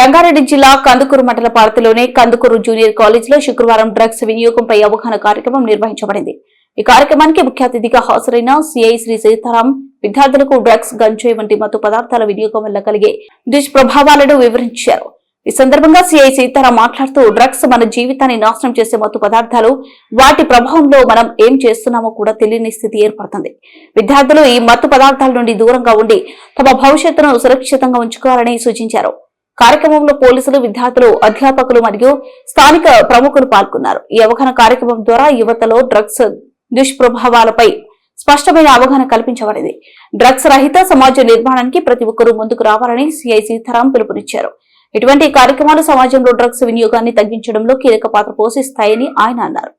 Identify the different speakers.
Speaker 1: రంగారెడ్డి జిల్లా కందుకూరు మండల పార్టీలోని కందుకూరు జూనియర్ కాలేజీలో శుక్రవారం డ్రగ్స్ వినియోగంపై అవగాహన కార్యక్రమం నిర్వహించబడింది. ఈ కార్యక్రమానికి ముఖ్య అతిథిగా హాజరైన సిఐ శ్రీ సీతారాం విద్యార్థులకు డ్రగ్స్ గంజాయి వంటి మత్తు పదార్థాల వినియోగం వల్ల కలిగే దుష్ప్రభావాలను వివరించారు. ఈ సందర్భంగా సిఐ సీతారాం మాట్లాడుతూ డ్రగ్స్ మన జీవితాన్ని నాశనం చేసే మత్తు పదార్థాలు వాటి ప్రభావంలో మనం ఏం చేస్తున్నామో కూడా తెలియని స్థితి ఏర్పడుతుంది. విద్యార్థులు ఈ మత్తు పదార్థాల నుండి దూరంగా ఉండి తమ భవిష్యత్తును సురక్షితంగా ఉంచుకోవాలని సూచించారు. కార్యక్రమంలో పోలీసులు విద్యార్థులు అధ్యాపకులు మరియు స్థానిక ప్రముఖులు పాల్గొన్నారు. ఈ అవగాహన కార్యక్రమం ద్వారా యువతలో డ్రగ్స్ దుష్ప్రభావాలపై స్పష్టమైన అవగాహన కల్పించబడింది. డ్రగ్స్ రహిత సమాజ నిర్మాణానికి ప్రతి ఒక్కరూ ముందుకు రావాలని సిఐ సీతారాం పిలుపునిచ్చారు. ఇటువంటి కార్యక్రమాలు సమాజంలో డ్రగ్స్ వినియోగాన్ని తగ్గించడంలో కీలక పాత్ర పోషిస్తాయని ఆయన అన్నారు.